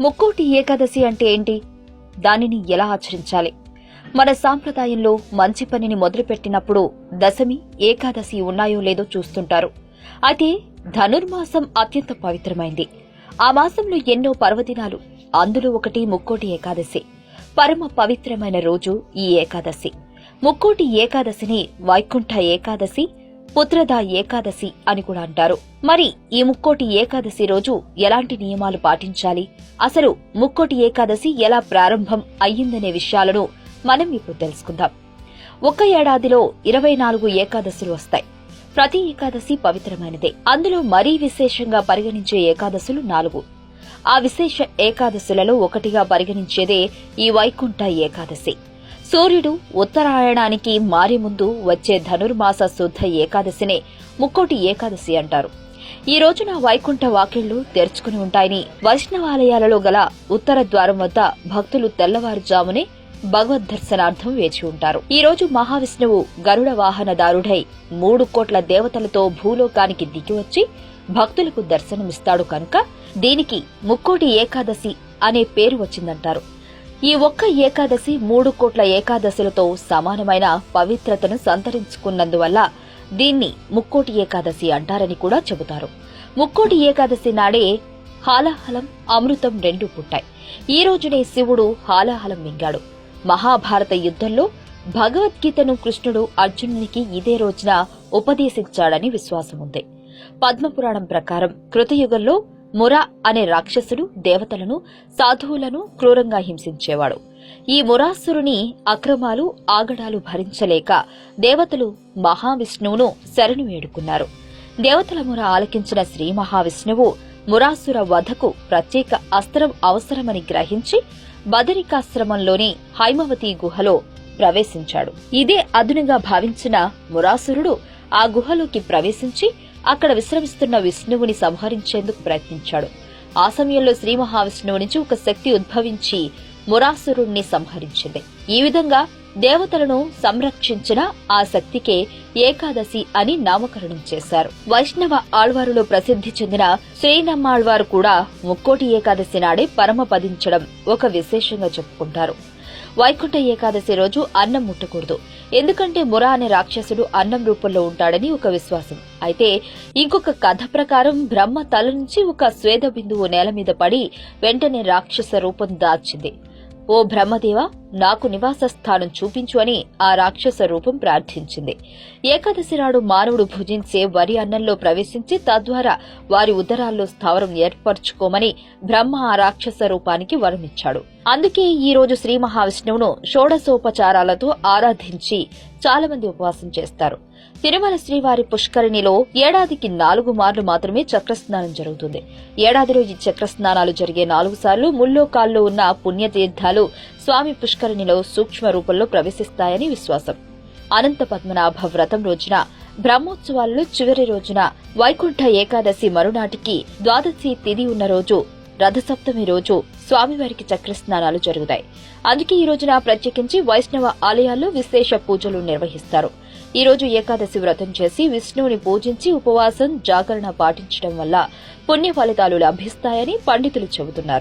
ముక్కోటి ఏకాదశి అంటే ఏంటి? దానిని ఎలా ఆచరించాలి? మన సాంప్రదాయంలో మంచి పనిని మొదలుపెట్టినప్పుడు దశమి ఏకాదశి ఉన్నాయో లేదో చూస్తుంటారు. అయితే ధనుర్మాసం అత్యంత పవిత్రమైంది. ఆ మాసంలో ఎన్నో పర్వదినాలు అందులో ఒకటి ముక్కోటి ఏకాదశి. పరమ పవిత్రమైన రోజు ఈ ఏకాదశి. ముక్కోటి ఏకాదశిని వైకుంఠ ఏకాదశి పుత్రద ఏకాదశి అని కూడా అంటారు. మరి ఈ ముక్కోటి ఏకాదశి రోజు ఎలాంటి నియమాలు పాటించాలి? అసలు ముక్కోటి ఏకాదశి ఎలా ప్రారంభం అయ్యిందనే విషయాలను మనం ఇప్పుడు తెలుసుకుందాం. ఒక ఏడాదిలో ఇరవై నాలుగు ఏకాదశులు వస్తాయి. ప్రతి ఏకాదశి పవిత్రమైనదే. అందులో మరీ విశేషంగా పరిగణించే ఏకాదశులు నాలుగు. ఆ విశేష ఏకాదశులలో ఒకటిగా పరిగణించేదే ఈ వైకుంఠ ఏకాదశి. సూర్యుడు ఉత్తరాయణానికి మారే ముందు వచ్చే ధనుర్మాస శుద్ధ ఏకాదశినే ముక్కోటి ఏకాదశి అంటారు. ఈ రోజున వైకుంఠ వాకిళ్ళు తెరుచుకుని ఉంటాయని వైష్ణవాలయాలలో గల ఉత్తర ద్వారం వద్ద భక్తులు తెల్లవారుజామునే భగవద్ దర్శనార్థం వేచి ఉంటారు. ఈ రోజు మహావిష్ణువు గరుడ వాహనదారుడై మూడు కోట్ల దేవతలతో భూలోకానికి దిగివచ్చి భక్తులకు దర్శనమిస్తాడు కనుక దీనికి ముక్కోటి ఏకాదశి అనే పేరు వచ్చిందంటారు. ఈ ఒక్క ఏకాదశి మూడు కోట్ల ఏకాదశులతో సమానమైన పవిత్రతను సంతరించుకున్నందువల్ల దీన్ని ముక్కోటి ఏకాదశి అంటారని కూడా చెబుతారు. ముక్కోటి ఏకాదశి నాడే హాలాహలం అమృతం రెండు పుట్టాయి. ఈ రోజునే శివుడు హాలాహలం మింగాడు. మహాభారత యుద్ధంలో భగవద్గీతను కృష్ణుడు అర్జునునికి ఇదే రోజున ఉపదేశించాడని విశ్వాసం ఉంది పద్మపురాణం ప్రకారం కృతయుగంలో మురా అనే రాక్షసుడు దేవతలను సాధువులను క్రూరంగా హింసించేవాడు. ఈ మురాసురుని అక్రమాలు ఆగడాలు భరించలేక దేవతలు మహావిష్ణువును శరణు వేడుకున్నారు. దేవతల ముర ఆలకించిన శ్రీ మహావిష్ణువు మురాసుర వధకు ప్రత్యేక అస్త్రం అవసరమని గ్రహించి బదరికాశ్రమంలోని హైమవతి గుహలో ప్రవేశించాడు. ఇదే అదునుగా భావించిన మురాసురుడు ఆ గుహలోకి ప్రవేశించి అక్కడ విశ్రమిస్తున్న విష్ణువుని సంహరించేందుకు ప్రయత్నించాడు. ఆ సమయంలో శ్రీ మహావిష్ణువు నుంచి ఒక శక్తి ఉద్భవించి మురాసురుణ్ణి సంహరించింది. ఈ విధంగా దేవతలను సంరక్షించిన ఆ శక్తికే ఏకాదశి అని నామకరణం చేశారు. వైష్ణవ ఆళ్వారులో ప్రసిద్ధి చెందిన శ్రీనమ్మాళ్వారు కూడా ముక్కోటి ఏకాదశి నాడే పరమపదించడం ఒక విశేషంగా చెప్పుకుంటారు. వైకుంఠ ఏకాదశి రోజు అన్నం ముట్టకూడదు. ఎందుకంటే మురా అనే రాక్షసుడు అన్నం రూపంలో ఉంటాడని ఒక విశ్వాసం. అయితే ఇంకొక కథ ప్రకారం బ్రహ్మ తల నుంచి ఒక స్వేద బిందువు నేల మీద పడి వెంటనే రాక్షస రూపం దాల్చింది ఓ బ్రహ్మదేవ నాకు నివాస స్థానం చూపించు అని ఆ రాక్షస రూపం ప్రార్థించింది. ఏకాదశి నాడు మానవుడు భుజించే వరి అన్నంలో ప్రవేశించి తద్వారా వారి ఉదరాల్లో స్థావరం ఏర్పరచుకోమని బ్రహ్మ ఆ రాక్షస రూపానికి వరమిచ్చాడు. అందుకే ఈ రోజు శ్రీ మహావిష్ణువును షోడశోపచారాలతో ఆరాధించి చాలా మంది ఉపవాసం చేస్తారు. తిరుమల శ్రీవారి పుష్కరిణిలో ఏడాదికి నాలుగు మార్లు మాత్రమే చక్రస్నానం జరుగుతుంది. ఏడాదిలో ఈ చక్రస్నానాలు జరిగే నాలుగు సార్లు ముల్లోకాల్లో ఉన్న పుణ్యతీర్థాలు స్వామి పుష్కరిణిలో సూక్ష్మ రూపంలో ప్రవేశిస్తాయని విశ్వాసం. అనంత పద్మనాభ వ్రతం రోజున బ్రహ్మోత్సవాల్లో చివరి రోజున వైకుంఠ ఏకాదశి మరునాటికి ద్వాదశి తిది ఉన్న రోజు రథసప్తమి రోజు స్వామివారికి చక్రస్నానాలు జరుగుతాయి. అందుకే ఈ రోజున ప్రత్యేకించి వైష్ణవ ఆలయాల్లో విశేష పూజలు నిర్వహిస్తారు. ఈ రోజు ఏకాదశి వ్రతం చేసి విష్ణువుని పూజించి ఉపవాసం జాగరణ పాటించడం వల్ల పుణ్య ఫలితాలు లభిస్తాయని పండితులు చెబుతున్నారు.